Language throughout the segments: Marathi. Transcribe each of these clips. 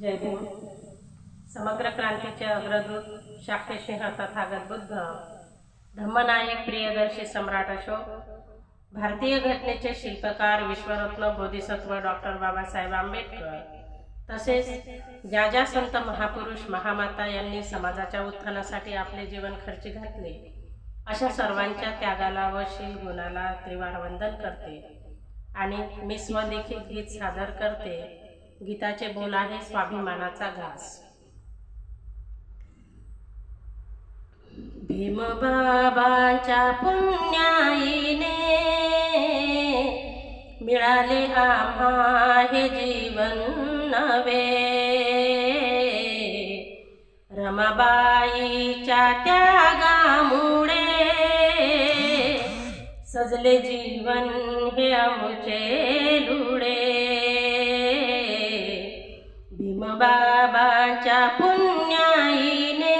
जय भीम समग्र क्रांतीचे अग्रदूत शाक्यसिंह तथागत बुद्ध धम्मनायक प्रियदर्शी सम्राट अशोक भारतीय घटनेचे शिल्पकार विश्वरत्न बोधिसत्व डॉक्टर बाबासाहेब आंबेडकर तसेच ज्या ज्या संत महापुरुष महामाता यांनी समाजाच्या उत्थानासाठी आपले जीवन खर्ची घातले अशा सर्वांच्या त्यागाला व शील गुणाला त्रिवार वंदन करते. आणि मी स्वदेखील गीत सादर करते. गीताचे बोल आहे स्वाभिमानाचा घास. भीमबाबांच्या पुण्याईने मिळाले आम्हा हे जीवन नवे रमाबाईच्या त्यागामुळे सजले जीवन हे आमचे देवाच्या पुण्याईने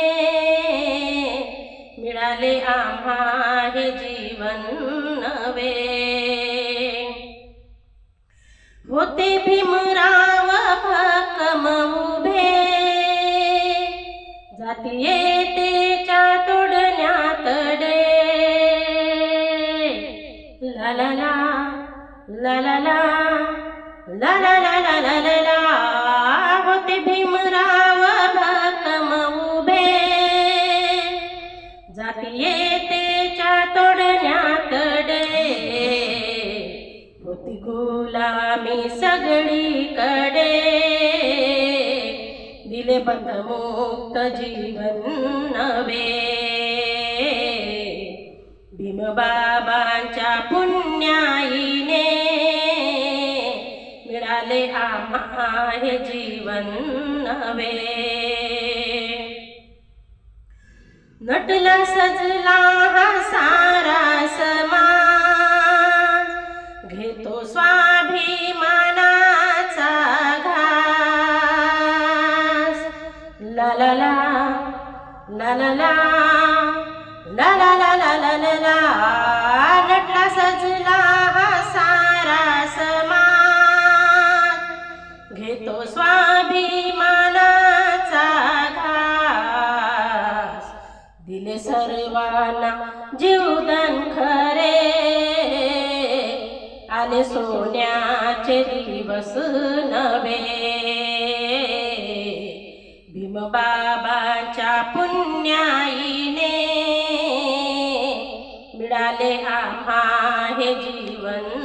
मिळाले आम्हा हे जीवन नवे होते भीमराव भक्कम उभे. जातीयतेच्या तोडण्यात डे. ला ला ला ला ला ला ला ला ला ला ला. होते भीम जातीयतेच्या तोडण्यात तोडण्याकडे. होती गुलामी सगळीकडे. दिले बंधमुक्त जीवन नवे भीमबाबांच्या पुण्याईने मिळाले आम्हा हे जीवन नवे नटला सजला हा सारा समाज घेतो स्वाभिमानाचा घास. ला ला ला ला ला ला ला ला ला ला ला ला ला. नटला सजला वदन खरे. आले सोन्याचे दिवस नवे भीमबाबाच्या पुण्याईने मिळाले आम्हा हे जीवन.